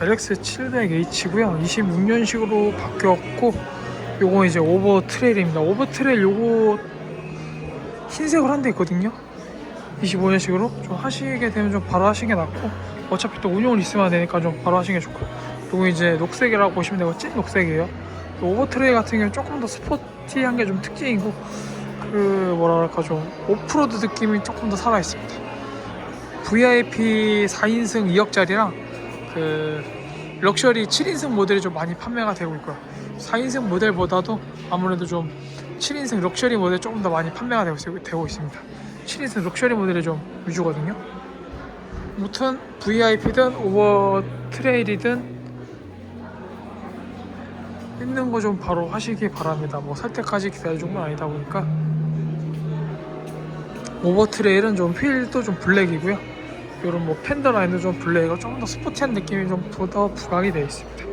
LX 700H고요. 26년식으로 바뀌었고 요거 이제 오버 트레일입니다. 오버 트레일 요거 흰색으로 한 대 있거든요. 25년식으로 좀 하시게 되면 좀 바로 하시는 게 낫고 어차피 또 운용을 있으면 되니까 좀 바로 하시는 게 좋고 요거 이제 녹색이라고 보시면 되고 찐 녹색이에요. 오버 트레일 같은 경우는 조금 더 스포티한 게 좀 특징이고 그 뭐랄까 좀 오프로드 느낌이 조금 더 살아 있습니다. VIP 4인승 2억짜리랑 그 럭셔리 7인승 모델이 좀 많이 판매가 되고 있고요. 4인승 모델보다도 아무래도 좀 7인승 럭셔리 모델 조금 더 많이 판매가 되고, 있- 되고 있습니다. 7인승 럭셔리 모델이 좀 위주거든요. 무튼 VIP든 오버 트레일이든 있는 거 좀 바로 하시기 바랍니다. 뭐 살 때까지 기다릴 정도는 아니다 보니까 오버 트레일은 좀 휠도 좀 블랙이고요. 이런 뭐 팬더 라인도 좀 블랙이고 조금 더 스포티한 느낌이 좀 더 부각이 되어 있습니다.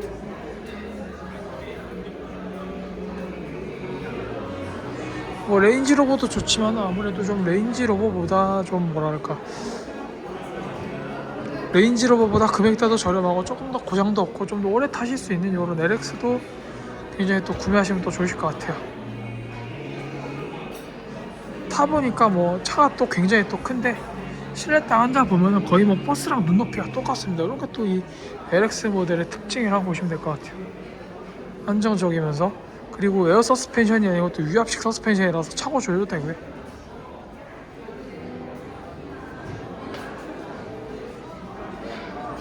뭐 레인지 로버도 좋지만 아무래도 좀 레인지 로버보다 좀 뭐랄까 레인지 로버보다 금액대도 저렴하고 조금 더 고장도 없고 좀 더 오래 타실 수 있는 이런 LX도 굉장히 또 구매하시면 또 좋으실 것 같아요. 타보니까 뭐 차가 또 굉장히 또 큰데 실내 딱 앉아 보면은 거의 뭐 버스랑 눈높이가 똑같습니다. 이런 게또이 LX 모델의 특징이라고 보시면 될 것 같아요. 안정적이면서 그리고 에어 서스펜션이 아니고 또 유압식 서스펜션이라서 차고 조여도 되고요.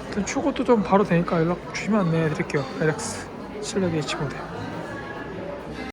아무튼 추고도 좀 바로 되니까 연락 주시면 안내해 드릴게요. LX 700H 모델.